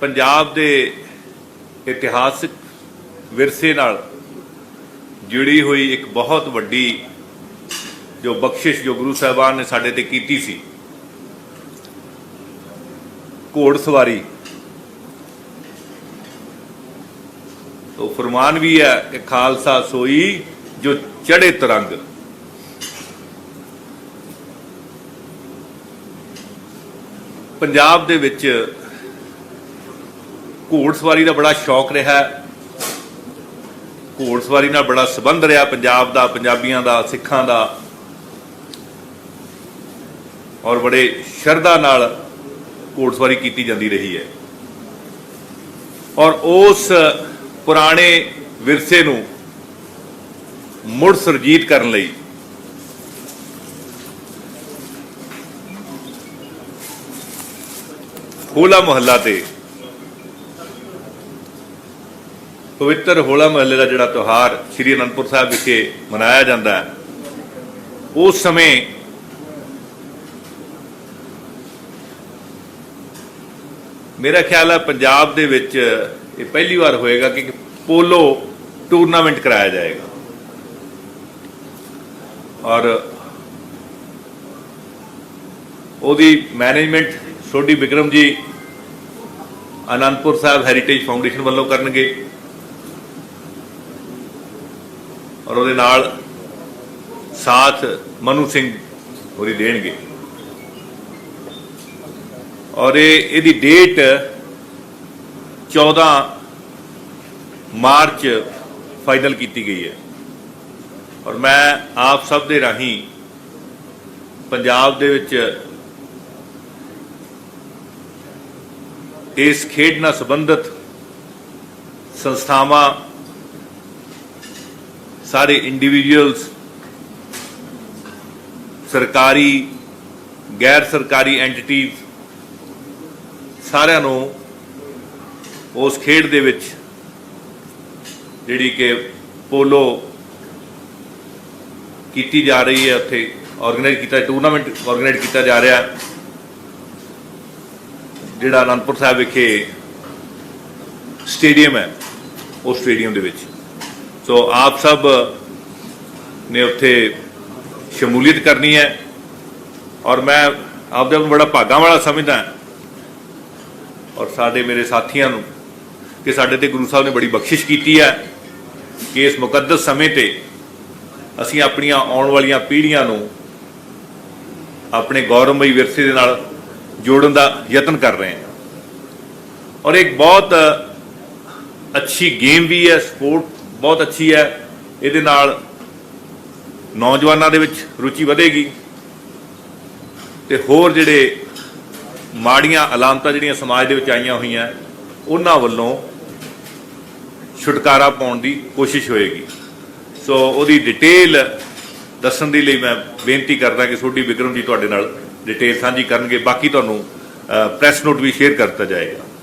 ਪੰਜਾਬ ਦੇ ਇਤਿਹਾਸਿਕ ਵਿਰਸੇ ਨਾਲ ਜੁੜੀ ਹੋਈ ਇੱਕ ਬਹੁਤ ਵੱਡੀ ਜੋ ਬਖਸ਼ਿਸ਼ ਜੋ ਗੁਰੂ ਸਾਹਿਬਾਨ ਨੇ ਸਾਡੇ ਤੇ ਕੀਤੀ ਸੀ ਘੋੜ ਸਵਾਰੀ ਉਹ ਫਰਮਾਨ ਵੀ ਹੈ ਕਿ ਖਾਲਸਾ ਸੋਈ ਜੋ ਚੜੇ ਤਰੰਗ। ਪੰਜਾਬ ਦੇ ਵਿੱਚ ਘੋੜ ਸਵਾਰੀ ਦਾ ਬੜਾ ਸ਼ੌਕ ਰਿਹਾ। ਘੋੜ ਸਵਾਰੀ ਨਾਲ ਬੜਾ ਸਬੰਧ ਰਿਹਾ ਪੰਜਾਬ ਦਾ, ਪੰਜਾਬੀਆਂ ਦਾ, ਸਿੱਖਾਂ ਦਾ। ਔਰ ਬੜੇ ਸ਼ਰਧਾ ਨਾਲ ਘੋੜ ਸਵਾਰੀ ਕੀਤੀ ਜਾਂਦੀ ਰਹੀ ਹੈ। ਔਰ ਉਸ ਪੁਰਾਣੇ ਵਿਰਸੇ ਨੂੰ ਮੁੜ ਸੁਰਜੀਤ ਕਰਨ ਲਈ ਹੋਲਾ ਮੁਹੱਲਾ ਤੇ ਪਵਿੱਤਰ ਹੋਲਾ ਮਹੱਲੇ ਦਾ ਜਿਹੜਾ ਤਿਉਹਾਰ ਸ੍ਰੀ ਅਨੰਦਪੁਰ ਸਾਹਿਬ ਵਿਖੇ ਮਨਾਇਆ ਜਾਂਦਾ ਹੈ, ਉਸ ਸਮੇਂ ਮੇਰਾ ਖਿਆਲ ਹੈ ਪੰਜਾਬ ਦੇ ਵਿੱਚ ਇਹ ਪਹਿਲੀ ਵਾਰ ਹੋਏਗਾ ਕਿ ਪੋਲੋ ਟੂਰਨਾਮੈਂਟ ਕਰਾਇਆ ਜਾਏਗਾ। ਔਰ ਉਹਦੀ ਮੈਨੇਜਮੈਂਟ ਸੋਢੀ ਵਿਕਰਮ ਜੀ ਅਨੰਦਪੁਰ ਸਾਹਿਬ ਹੈਰੀਟੇਜ ਫਾਊਂਡੇਸ਼ਨ ਵੱਲੋਂ ਕਰਨਗੇ। ਔਰ ਉਹਦੇ ਨਾਲ ਸਾਥ ਮਨੂ ਸਿੰਘ ਹੋਰੀ ਦੇਣਗੇ। ਔਰ ਇਹ, ਇਹਦੀ ਡੇਟ 14 ਮਾਰਚ ਫਾਈਨਲ ਕੀਤੀ ਗਈ ਹੈ। ਔਰ ਮੈਂ ਆਪ ਸਭ ਦੇ ਰਾਹੀਂ ਪੰਜਾਬ ਦੇ ਵਿੱਚ ਇਸ ਖੇਡ ਨਾਲ ਸੰਬੰਧਿਤ ਸੰਸਥਾਵਾਂ ਸਾਰੇ ਇੰਡੀਵਿਜੂਅਲਸ ਸਰਕਾਰੀ, ਗੈਰ ਸਰਕਾਰੀ ਐਂਟੀਟੀਜ਼ ਸਾਰਿਆਂ ਨੂੰ ਉਸ ਖੇਡ ਦੇ ਵਿੱਚ ਜਿਹੜੀ ਕਿ ਪੋਲੋ ਕੀਤੀ ਜਾ ਰਹੀ ਹੈ, ਉੱਥੇ ਆਰਗੇਨਾਈਜ਼ ਕੀਤਾ ਟੂਰਨਾਮੈਂਟ ਆਰਗੇਨਾਈਜ਼ ਕੀਤਾ ਜਾ ਰਿਹਾ। ਜਿਹੜਾ ਅਨੰਦਪੁਰ ਸਾਹਿਬ ਵਿਖੇ ਸਟੇਡੀਅਮ ਹੈ ਉਹ ਸਟੇਡੀਅਮ ਦੇ ਵਿੱਚ। ਸੋ ਆਪ ਸਭ ਨੇ ਉੱਥੇ ਸ਼ਮੂਲੀਅਤ ਕਰਨੀ ਹੈ ਔਰ ਮੈਂ ਆਪ ਨੂੰ ਬੜਾ ਭਾਗਾਂ ਵਾਲਾ ਸਮਝਦਾ ਔਰ ਸਾਡੇ ਮੇਰੇ ਸਾਥੀਆਂ ਨੂੰ ਕਿ ਸਾਡੇ ਤੇ ਗੁਰੂ ਸਾਹਿਬ ਨੇ ਬੜੀ ਬਖਸ਼ਿਸ਼ ਕੀਤੀ ਹੈ ਕਿ ਇਸ ਮੁਕੱਦਸ ਸਮੇਂ ਤੇ ਅਸੀਂ ਆਪਣੀਆਂ ਆਉਣ ਵਾਲੀਆਂ ਪੀੜ੍ਹੀਆਂ ਨੂੰ ਆਪਣੇ ਗੌਰਵਮਈ ਵਿਰਸੇ ਦੇ ਨਾਲ ਜੋੜਨ ਦਾ ਯਤਨ ਕਰ ਰਹੇ ਹਾਂ। ਔਰ ਇੱਕ ਬਹੁਤ ਅੱਛੀ ਗੇਮ ਵੀ ਹੈ, ਸਪੋਰਟ ਬਹੁਤ ਅੱਛੀ ਹੈ। ਇਹਦੇ ਨਾਲ ਨੌਜਵਾਨਾਂ ਦੇ ਵਿੱਚ ਰੁਚੀ ਵਧੇਗੀ ਤੇ ਹੋਰ ਜਿਹੜੇ ਮਾੜੀਆਂ ਅਲਾਮਤਾਂ ਜਿਹੜੀਆਂ ਸਮਾਜ ਦੇ ਵਿੱਚ ਆਈਆਂ ਹੋਈਆਂ, ਉਹਨਾਂ ਵੱਲੋਂ ਛੁਟਕਾਰਾ ਪਾਉਣ ਦੀ ਕੋਸ਼ਿਸ਼ ਹੋਏਗੀ। ਸੋ ਉਹਦੀ ਡਿਟੇਲ ਦੱਸਣ ਦੇ ਲਈ ਮੈਂ ਬੇਨਤੀ ਕਰਦਾ ਕਿ ਸੋਢੀ ਵਿਕਰਮ ਜੀ ਤੁਹਾਡੇ ਨਾਲ ਡਿਟੇਲ ਸਾਂਝੀ ਕਰਨਗੇ। ਬਾਕੀ ਤੁਹਾਨੂੰ ਪ੍ਰੈਸ ਨੋਟ ਵੀ ਸ਼ੇਅਰ ਕਰਤਾ ਜਾਏਗਾ।